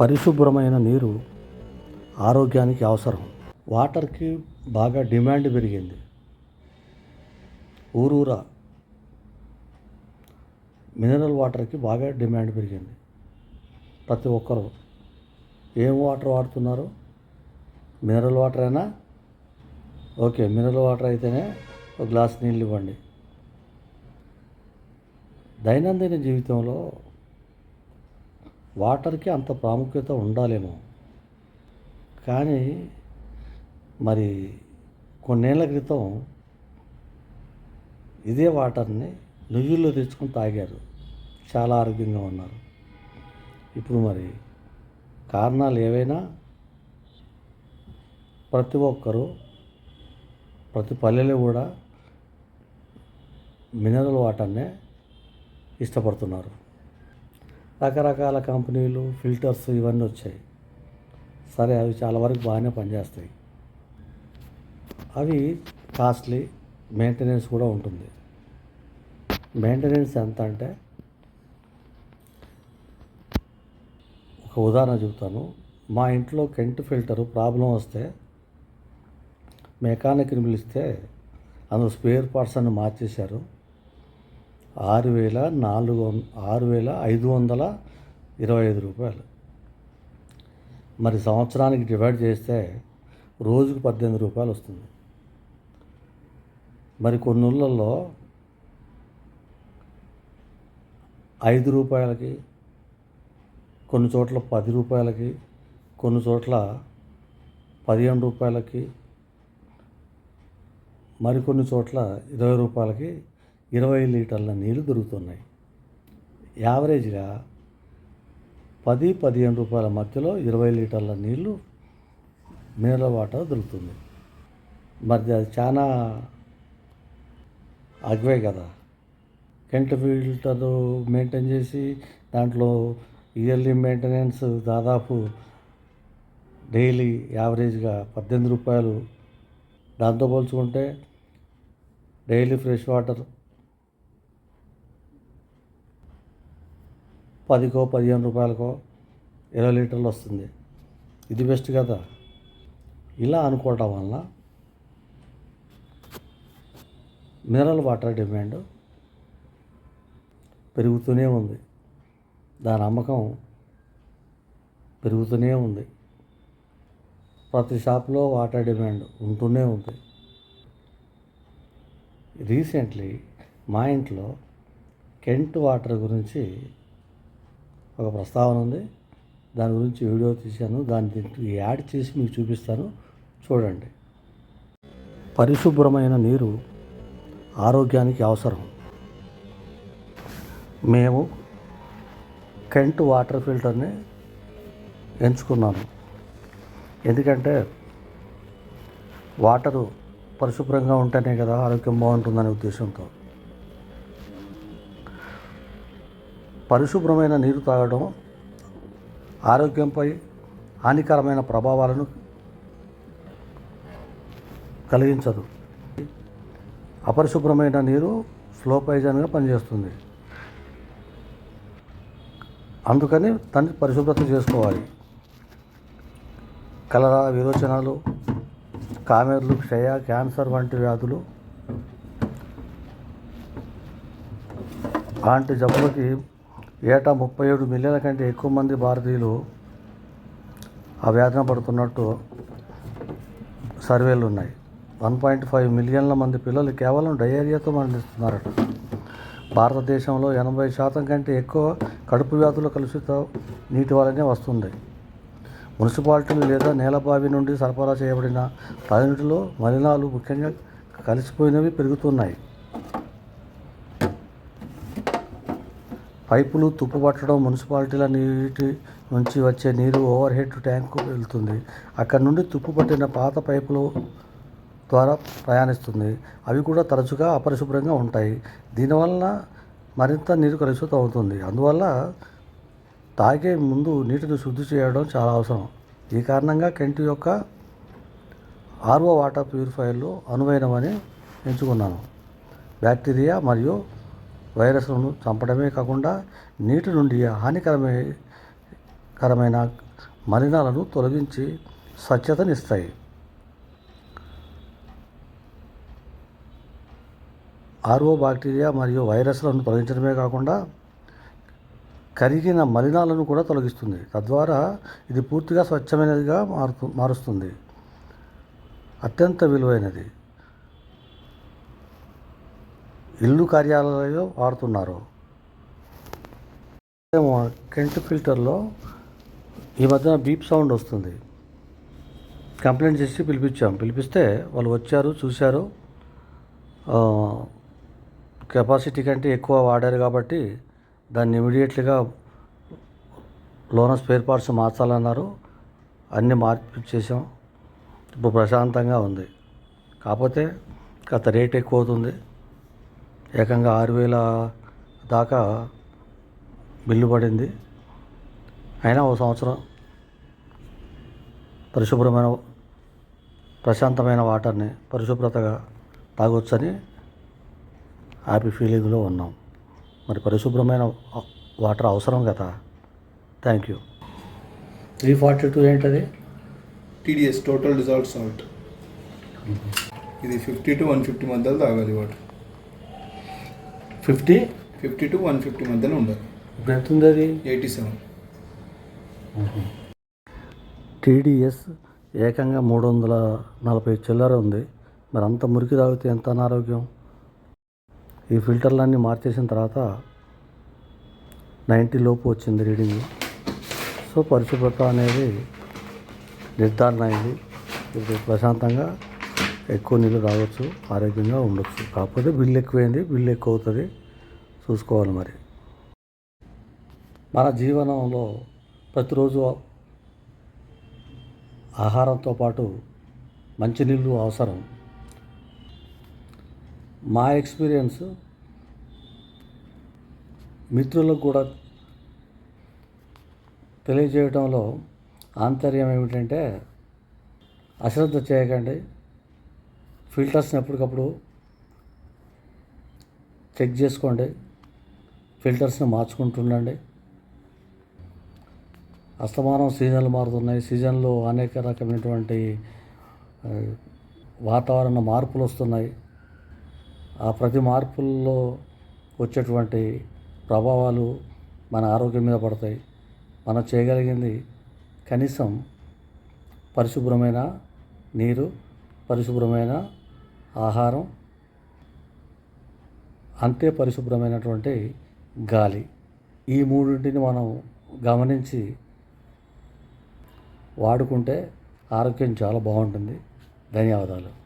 పరిశుభ్రమైన నీరు ఆరోగ్యానికి అవసరం. వాటర్కి బాగా డిమాండ్ పెరిగింది. ఊరూరా మినరల్ వాటర్కి బాగా డిమాండ్ పెరిగింది. ప్రతి ఒక్కరు ఏం వాటర్ వాడుతున్నారు? మినరల్ వాటర్ అయినా ఓకే మినరల్ వాటర్ అయితేనే ఒక గ్లాస్ నీళ్ళు ఇవ్వండి. దైనందిన జీవితంలో వాటర్కి అంత ప్రాముఖ్యత ఉండాలేమో. కానీ మరి కొన్నేళ్ళ క్రితం ఇదే వాటర్ని నువ్వుల్లో తెచ్చుకొని తాగారు. చాలా ఆరోగ్యంగా ఉన్నారు. ఇప్పుడు మరి కారణాలు ఏవైనా? ప్రతి ఒక్కరూ ప్రతి పల్లెలో కూడా మినరల్ వాటర్నే ఇష్టపడుతున్నారు. రకరకాల కంపెనీలు ఫిల్టర్స్ ఇవన్నీ వచ్చాయి. సరే అవి చాలా వరకు బాగానే పనిచేస్తాయి. అవి కాస్ట్లీ మెయింటెనెన్స్ కూడా ఉంటుంది. మెయింటెనెన్స్ ఎంత అంటే ఒక ఉదాహరణ చెబుతాను. మా ఇంట్లో కెంట్ ఫిల్టర్ ప్రాబ్లం వస్తే మెకానిక్ని పిలిస్తే అందులో స్పేర్ పార్ట్స్ అన్ని మార్చేశారు. ఆరు వేల నాలుగు వం ఆరు వేల ఐదు వందల ఇరవై ఐదు రూపాయలు. మరి సంవత్సరానికి డివైడ్ చేస్తే రోజుకు పద్దెనిమిది రూపాయలు వస్తుంది. మరి కొన్ని ఊళ్ళల్లో ఐదు రూపాయలకి కొన్ని చోట్ల పది రూపాయలకి కొన్ని చోట్ల పదిహేను రూపాయలకి మరికొన్ని చోట్ల ఇరవై రూపాయలకి ఇరవై లీటర్ల నీళ్ళు దొరుకుతున్నాయి. యావరేజ్గా పది పదిహేను రూపాయల మధ్యలో ఇరవై లీటర్ల నీళ్ళు మినరల్ వాటర్ దొరుకుతుంది. మరి అది చాలా అగ్వే కదా. కెంట్ ఫిల్టర్ మెయింటైన్ చేసి దాంట్లో ఇయర్లీ మెయింటెనెన్స్ దాదాపు డైలీ యావరేజ్గా పద్దెనిమిది రూపాయలు. దాంతో పోల్చుకుంటే డైలీ ఫ్రెష్ వాటర్ పదికో పదిహేను రూపాయలకో ఇరవై లీటర్లు వస్తుంది. ఇది బెస్ట్ కదా. ఇలా అనుకోవటం వల్ల మినరల్ వాటర్ డిమాండ్ పెరుగుతూనే ఉంది. దాని అమ్మకం పెరుగుతూనే ఉంది. ప్రతి షాప్లో వాటర్ డిమాండ్ ఉంటూనే ఉంది. రీసెంట్లీ మా ఇంట్లో కెంట్ వాటర్ గురించి ఒక ప్రస్తావన ఉంది. దాని గురించి వీడియో తీశాను. దాన్ని యాడ్ చేసి మీకు చూపిస్తాను. చూడండి. పరిశుభ్రమైన నీరు ఆరోగ్యానికి అవసరం. మేము కెంట్ వాటర్ ఫిల్టర్ని ఎంచుకున్నాను ఎందుకంటే వాటరు పరిశుభ్రంగా ఉంటేనే కదా ఆరోగ్యం బాగుంటుందనే ఉద్దేశంతో. పరిశుభ్రమైన నీరు తాగడం ఆరోగ్యంపై హానికరమైన ప్రభావాలను కలిగించదు. అపరిశుభ్రమైన నీరు స్లో పైజన్గా పనిచేస్తుంది. అందుకని తను పరిశుభ్రత చేసుకోవాలి. కలరా విరోచనాలు కామెర్లు క్షయ క్యాన్సర్ వంటి వ్యాధులు అలాంటి జబ్బులకి ఏటా ముప్పై ఏడు మిలియన్ల కంటే ఎక్కువ మంది భారతీయులు ఆ వ్యాధిన పడుతున్నట్టు సర్వేలు ఉన్నాయి. వన్ పాయింట్ ఫైవ్ మిలియన్ల మంది పిల్లలు కేవలం డయేరియాతో మరణిస్తున్నారట. భారతదేశంలో ఎనభై శాతం కంటే ఎక్కువ కడుపు వ్యాధులు కలుషిత నీటి వలనే వస్తుంది. మున్సిపాలిటీలు లేదా నేలబావి నుండి సరఫరా చేయబడిన తాగునీటిలో మలినాలు ముఖ్యంగా కలిసిపోయినవి పెరుగుతున్నాయి. పైపులు తుప్పుపట్టడం మున్సిపాలిటీల నీటి నుంచి వచ్చే నీరు ఓవర్ హెడ్ ట్యాంకు వెళ్తుంది. అక్కడ నుండి తుప్పుపట్టిన పాత పైపులు ద్వారా ప్రయాణిస్తుంది. అవి కూడా తరచుగా అపరిశుభ్రంగా ఉంటాయి. దీనివల్ల మరింత నీరు కలుషితం అవుతుంది. అందువల్ల తాగే ముందు నీటిని శుద్ధి చేయడం చాలా అవసరం. ఈ కారణంగా కెంట్ యొక్క ఆర్వో వాటర్ ప్యూరిఫైయర్లు అనువైనవని ఎంచుకున్నాను. బ్యాక్టీరియా మరియు వైరస్లను చంపడమే కాకుండా నీటి నుండి హానికరమైన కరమైన మలినాలను తొలగించి స్వచ్ఛతనిస్తాయి. ఆర్ఓ బ్యాక్టీరియా మరియు వైరస్లను తొలగించడమే కాకుండా కరిగిన మలినాలను కూడా తొలగిస్తుంది. తద్వారా ఇది పూర్తిగా స్వచ్ఛమైనదిగా మారుతు మారుస్తుంది. అత్యంత విలువైనది. ఇల్లు కార్యాలయంలో వాడుతున్నారు. కెంట్ ఫిల్టర్లో ఈ మధ్యన బీప్ సౌండ్ వస్తుంది. కంప్లైంట్ చేసి పిలిపించాం. పిలిపిస్తే వాళ్ళు వచ్చారు చూశారు. కెపాసిటీ కంటే ఎక్కువ వాడారు కాబట్టి దాన్ని ఇమీడియట్లీగా లోన స్పేర్ పార్ట్స్ మార్చాలన్నారు. అన్నీ మార్పిచ్చేసాం ఇప్పుడు ప్రశాంతంగా ఉంది. కాకపోతే గత రేట్ ఎక్కువ అవుతుంది. ఏకంగా ఆరు వేల దాకా బిల్లు పడింది. అయినా ఓ సంవత్సరం పరిశుభ్రమైన ప్రశాంతమైన వాటర్ని పరిశుభ్రతగా తాగొచ్చని హ్యాపీ ఫీలింగ్లో ఉన్నాం. మరి పరిశుభ్రమైన వాటర్ అవసరం కదా? Thank you. Three forty two ఏంటది? TDS total dissolve salt. ఇది ఫిఫ్టీ టు వన్ ఫిఫ్టీ మధ్యలో తాగాలి water. Fifty? Fifty to one fifty మధ్యలో ఉండాలి. ఇప్పుడు ఎంత ఉంది అది? Eighty seven. టీడీఎస్ ఏకంగా మూడు వందల నలభై చిల్లర ఉంది. మరి అంత మురికి తాగితే ఎంత అనారోగ్యం? ఈ ఫిల్టర్లన్నీ మార్చేసిన తర్వాత నైంటీ లోపు వచ్చింది రీడింగ్. సో పరిశుభ్రత అనేది నిర్ధారణ అయింది. ఇప్పుడు ప్రశాంతంగా ఎక్కువ నీళ్ళు తాగొచ్చు ఆరోగ్యంగా ఉండొచ్చు. కాకపోతే బిల్లు ఎక్కువైంది బిల్లు ఎక్కువ అవుతుంది చూసుకోవాలి మరి. మన జీవనంలో ప్రతిరోజు ఆహారంతో పాటు మంచినీళ్ళు అవసరం. మా ఎక్స్పీరియన్స్ మిత్రులకు కూడా తెలియజేయడంలో ఆంతర్యం ఏమిటంటే అశ్రద్ధ చేయకండి. ఫిల్టర్స్ని ఎప్పటికప్పుడు చెక్ చేసుకోండి. ఫిల్టర్స్ని మార్చుకుంటుండండి. అస్తమానం సీజన్లు మారుతున్నాయి. సీజన్లో అనేక రకమైనటువంటి వాతావరణ మార్పులు వస్తున్నాయి. ఆ ప్రతి మార్పుల్లో వచ్చేటువంటి ప్రభావాలు మన ఆరోగ్యం మీద పడతాయి. మనం చేయగలిగింది కనీసం పరిశుభ్రమైన నీరు పరిశుభ్రమైన ఆహారం అంతే పరిశుభ్రమైనటువంటి గాలి. ఈ మూడింటిని మనం గమనించి వాడుకుంటే ఆరోగ్యం చాలా బాగుంటుంది. ధన్యవాదాలు.